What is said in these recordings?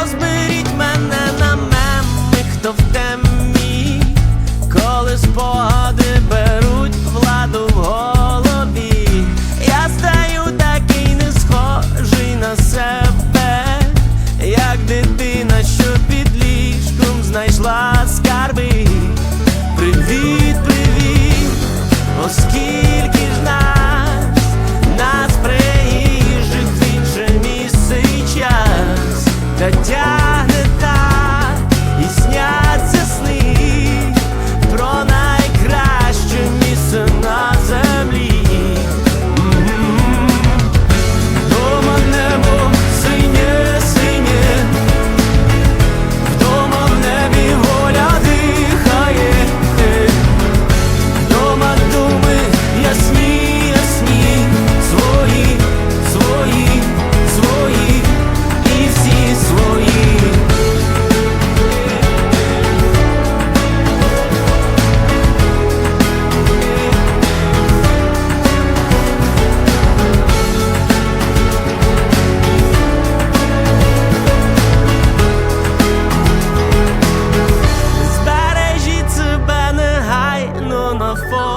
розберіть мене на меми, хто в темі, коли спогади беруть владу в голові, я стаю такий не схожий на себе, як дитина, що під ліжком знайшла. 的家。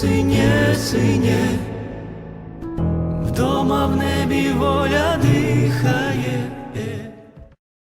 синє, синє, вдома в небі воля дихає.